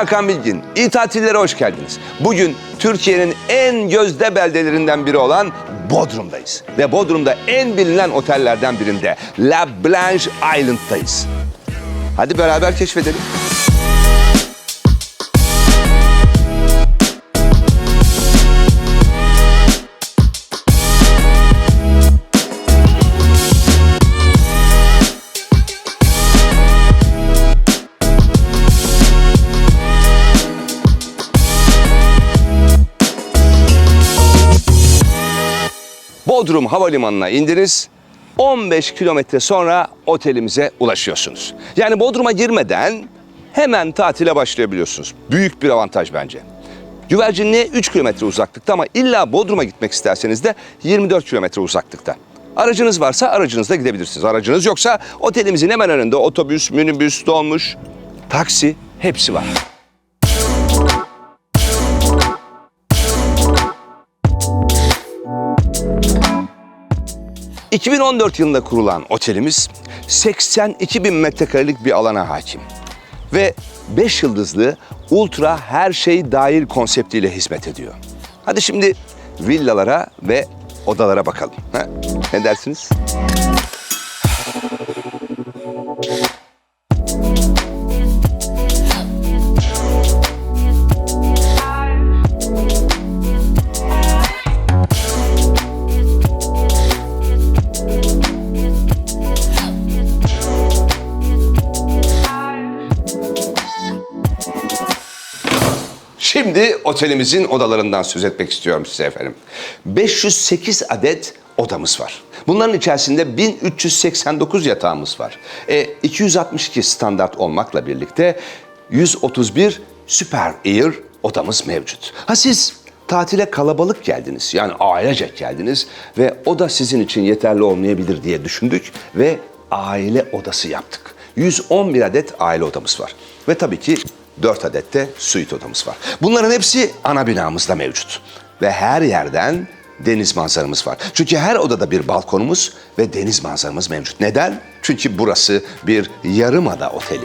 Hakan Bilgin. İyi tatillere hoş geldiniz. Bugün Türkiye'nin en gözde beldelerinden biri olan Bodrum'dayız. Ve Bodrum'da en bilinen otellerden birinde La Blanche Island'dayız. Hadi beraber keşfedelim. Bodrum Havalimanı'na indiniz. 15 kilometre sonra otelimize ulaşıyorsunuz. Yani Bodrum'a girmeden hemen tatile başlayabiliyorsunuz. Büyük bir avantaj bence. Güvercinliğe 3 kilometre uzaklıkta ama illa Bodrum'a gitmek isterseniz de 24 kilometre uzaklıkta. Aracınız varsa aracınızla gidebilirsiniz. Aracınız yoksa otelimizin hemen önünde otobüs, minibüs, dolmuş, taksi hepsi var. ...2014 yılında kurulan otelimiz... ...82 bin metrekarelik bir alana hakim. Ve 5 yıldızlı ultra her şey dahil konseptiyle hizmet ediyor. Hadi şimdi villalara ve odalara bakalım. Ha? Ne dersiniz? Otelimizin odalarından söz etmek istiyorum size efendim. 508 adet odamız var. Bunların içerisinde 1389 yatağımız var. E, 262 standart olmakla birlikte 131 Super Air odamız mevcut. Ha siz tatile kalabalık geldiniz. Yani ailecek geldiniz ve o da sizin için yeterli olmayabilir diye düşündük ve aile odası yaptık. 111 adet aile odamız var. Ve tabii ki 4 adet de suite odamız var. Bunların hepsi ana binamızda mevcut. Ve her yerden deniz manzaramız var. Çünkü her odada bir balkonumuz ve deniz manzaramız mevcut. Neden? Çünkü burası bir yarımada oteli.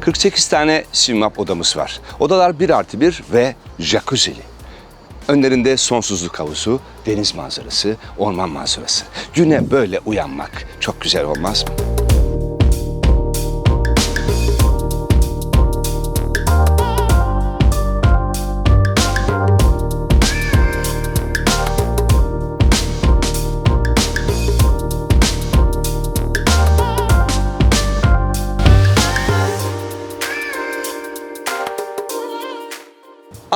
...48 tane simap odamız var. Odalar 1 artı 1 ve jacuzzi'li. Önlerinde sonsuzluk havuzu, deniz manzarası, orman manzarası. Güne böyle uyanmak çok güzel olmaz mı?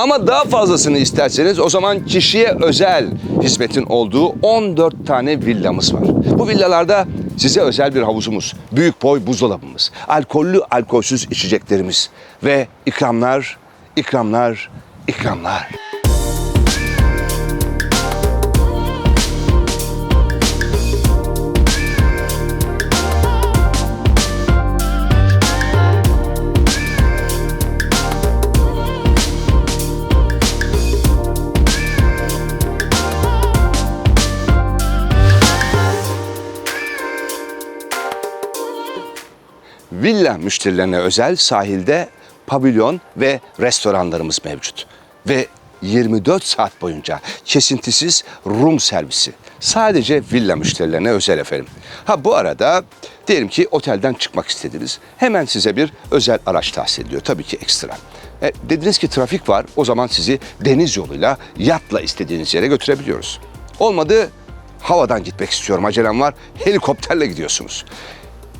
Ama daha fazlasını isterseniz o zaman kişiye özel hizmetin olduğu 14 tane villamız var. Bu villalarda size özel bir havuzumuz, büyük boy buzdolabımız, alkollü alkolsüz içeceklerimiz ve ikramlar, ikramlar, ikramlar. Villa müşterilerine özel sahilde pavilyon ve restoranlarımız mevcut. Ve 24 saat boyunca kesintisiz Rum servisi. Sadece villa müşterilerine özel efendim. Ha bu arada diyelim ki otelden çıkmak istediniz. Hemen size bir özel araç tahsis ediliyor. Tabii ki ekstra. E, dediniz ki trafik var. O zaman sizi deniz yoluyla yatla istediğiniz yere götürebiliyoruz. Olmadı havadan gitmek istiyorum acelem var. Helikopterle gidiyorsunuz.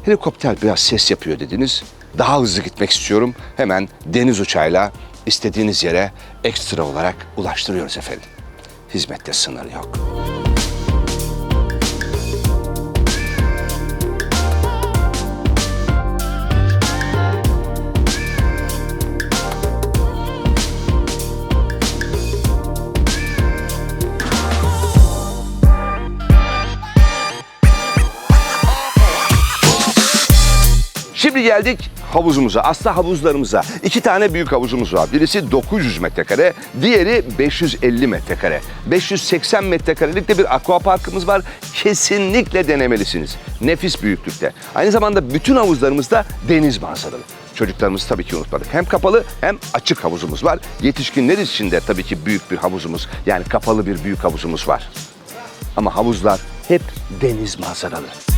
Helikopter biraz ses yapıyor dediniz. Daha hızlı gitmek istiyorum. Hemen deniz uçağıyla istediğiniz yere ekstra olarak ulaştırıyoruz efendim. Hizmette sınır yok. Geldik havuzumuza, aslında havuzlarımıza. İki tane büyük havuzumuz var. Birisi 900 metrekare, diğeri 550 metrekare. 580 metrekarelik de bir aqua parkımız var. Kesinlikle denemelisiniz. Nefis büyüklükte. Aynı zamanda bütün havuzlarımızda deniz manzaralı. Çocuklarımızı tabii ki unutmadık. Hem kapalı hem açık havuzumuz var. Yetişkinler için de tabii ki büyük bir havuzumuz. Yani kapalı bir büyük havuzumuz var. Ama havuzlar hep deniz manzaralı.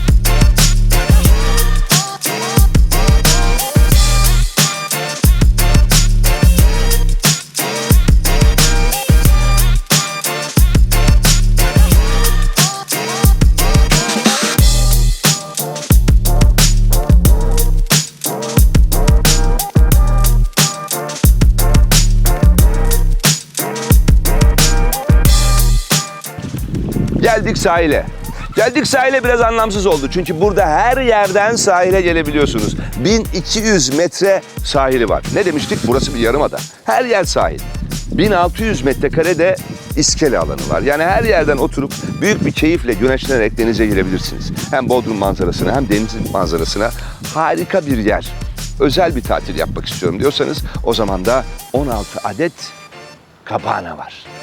Geldik sahile. Geldik sahile biraz anlamsız oldu. Çünkü burada her yerden sahile gelebiliyorsunuz. 1200 metre sahili var. Ne demiştik? Burası bir yarımada. Her yer sahil. 1600 metrekare de iskele alanı var. Yani her yerden oturup büyük bir keyifle güneşlenerek denize girebilirsiniz. Hem Bodrum manzarasına hem denizin manzarasına harika bir yer. Özel bir tatil yapmak istiyorum diyorsanız o zaman da 16 adet kabana var.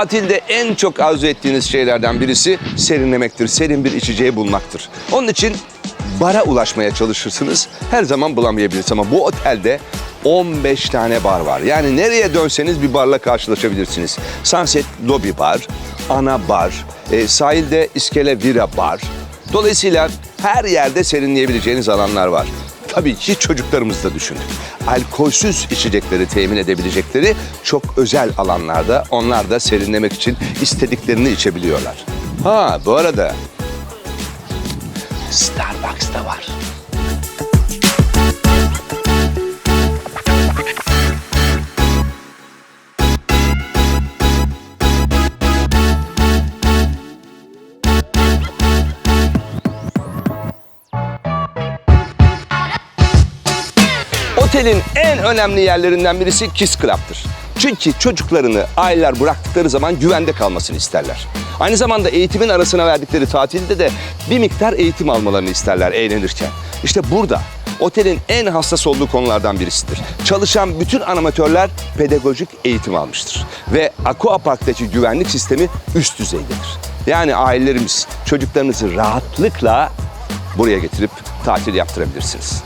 Tatilde en çok arzu ettiğiniz şeylerden birisi serinlemektir. Serin bir içeceği bulmaktır. Onun için bara ulaşmaya çalışırsınız. Her zaman bulamayabilirsiniz ama bu otelde 15 tane bar var. Yani nereye dönseniz bir barla karşılaşabilirsiniz. Sunset Lobby Bar, Ana Bar, e, sahilde İskele Vira Bar. Dolayısıyla her yerde serinleyebileceğiniz alanlar var. Tabii ki çocuklarımızı da düşündük. Alkolsüz içecekleri temin edebilecekleri çok özel alanlarda onlar da serinlemek için istediklerini içebiliyorlar. Ha bu arada Starbucks da var. Otelin en önemli yerlerinden birisi Kiss Club'tır. Çünkü çocuklarını aileler bıraktıkları zaman güvende kalmasını isterler. Aynı zamanda eğitimin arasına verdikleri tatilde de bir miktar eğitim almalarını isterler eğlenirken. İşte burada otelin en hassas olduğu konulardan birisidir. Çalışan bütün animatörler pedagojik eğitim almıştır. Ve Aqua Park'taki güvenlik sistemi üst düzeydedir. Yani ailelerimiz çocuklarınızı rahatlıkla buraya getirip tatil yaptırabilirsiniz.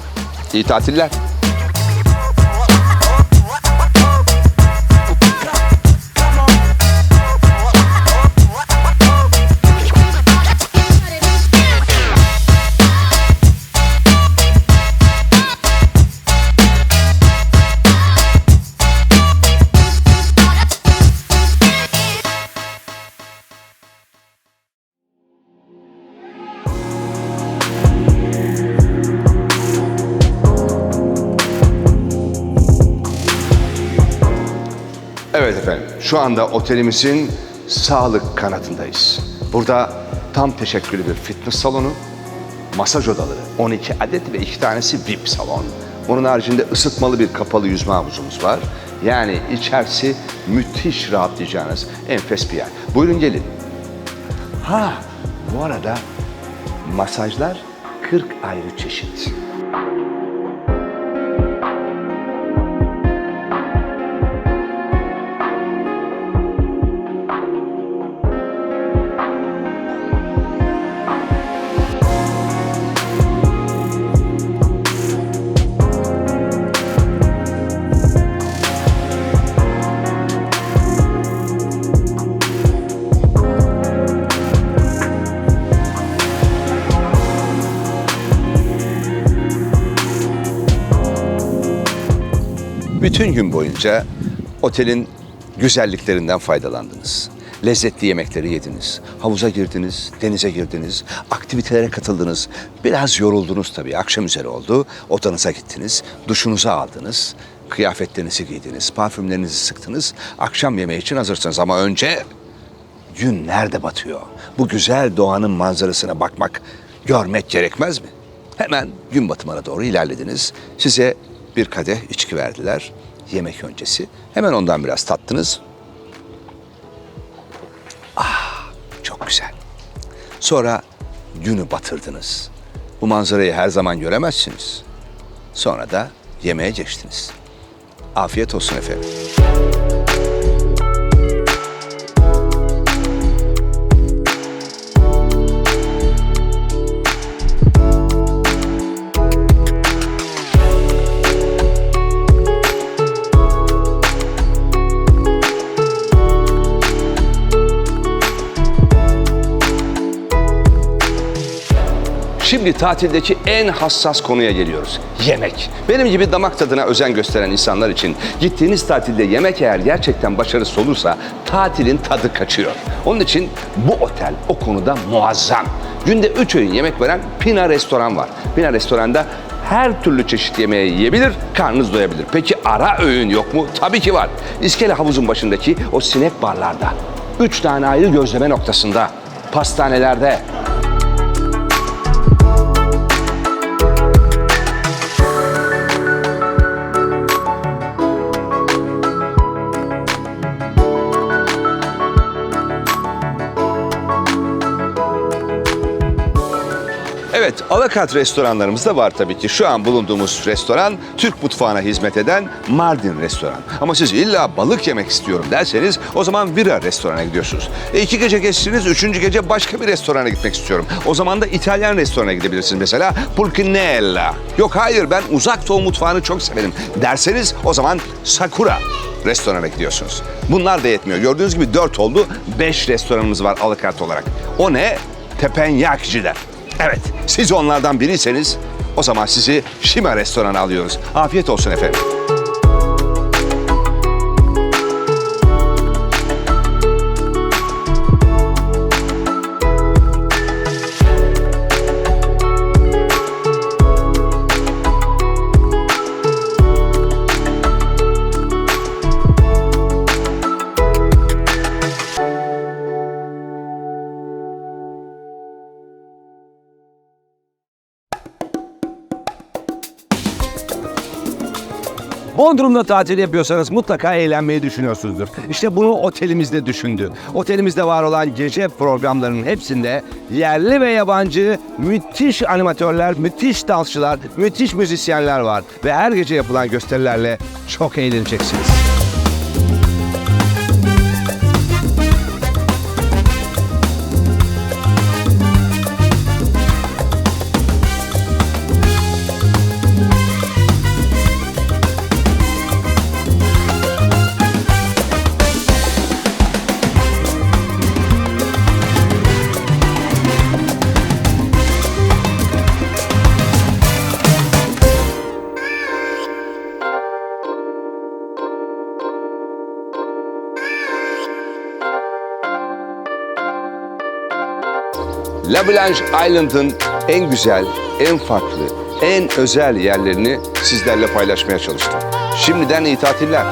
İyi tatiller. Evet efendim, şu anda otelimizin sağlık kanadındayız. Burada tam teşekküllü bir fitness salonu, masaj odaları, 12 adet ve 2 tanesi VIP salon. Bunun haricinde ısıtmalı bir kapalı yüzme havuzumuz var. Yani içerisi müthiş rahatlayacağınız enfes bir yer. Buyurun gelin. Ha, bu arada masajlar 40 ayrı çeşit. Bütün gün boyunca otelin güzelliklerinden faydalandınız. Lezzetli yemekleri yediniz. Havuza girdiniz, denize girdiniz, aktivitelere katıldınız. Biraz yoruldunuz tabii. Akşam üzeri oldu. Odanıza gittiniz, duşunuzu aldınız. Kıyafetlerinizi giydiniz, parfümlerinizi sıktınız, akşam yemeği için hazırsınız. Ama önce gün nerede batıyor? Bu güzel doğanın manzarasına bakmak, görmek gerekmez mi? Hemen gün batımına doğru ilerlediniz. Size bir kadeh içki verdiler yemek öncesi. Hemen ondan biraz tattınız. Ah, çok güzel. Sonra günü batırdınız. Bu manzarayı her zaman göremezsiniz. Sonra da yemeğe geçtiniz. Afiyet olsun efendim. Şimdi tatildeki en hassas konuya geliyoruz. Yemek. Benim gibi damak tadına özen gösteren insanlar için gittiğiniz tatilde yemek eğer gerçekten başarısız olursa tatilin tadı kaçıyor. Onun için bu otel o konuda muazzam. Günde üç öğün yemek veren Pina restoran var. Pina restoranda her türlü çeşit yemeği yiyebilir, karnınız doyabilir. Peki ara öğün yok mu? Tabii ki var. İskele havuzun başındaki o sinek barlarda, üç tane ayrı gözleme noktasında, pastanelerde, alakart restoranlarımız da var tabii ki. Şu an bulunduğumuz restoran Türk mutfağına hizmet eden Mardin restoran. Ama siz illa balık yemek istiyorum derseniz o zaman Vira restorana gidiyorsunuz. E iki gece geçtiniz, üçüncü gece başka bir restorana gitmek istiyorum. O zaman da İtalyan restorana gidebilirsiniz mesela Pulcinella. Yok hayır ben uzak doğu mutfağını çok severim derseniz o zaman Sakura restorana gidiyorsunuz. Bunlar da yetmiyor. Gördüğünüz gibi dört oldu, beş restoranımız var alakart olarak. O ne? Tepenyakciler. Evet, siz onlardan biriyseniz o zaman sizi Şima restorana alıyoruz. Afiyet olsun efendim. Bodrum'da tatil yapıyorsanız mutlaka eğlenmeyi düşünüyorsunuzdur. İşte bunu otelimizde düşündü. Otelimizde var olan gece programlarının hepsinde yerli ve yabancı müthiş animatörler, müthiş dansçılar, müthiş müzisyenler var. Ve her gece yapılan gösterilerle çok eğleneceksiniz. La Blanche Island'ın en güzel, en farklı, en özel yerlerini sizlerle paylaşmaya çalıştım. Şimdiden iyi tatiller.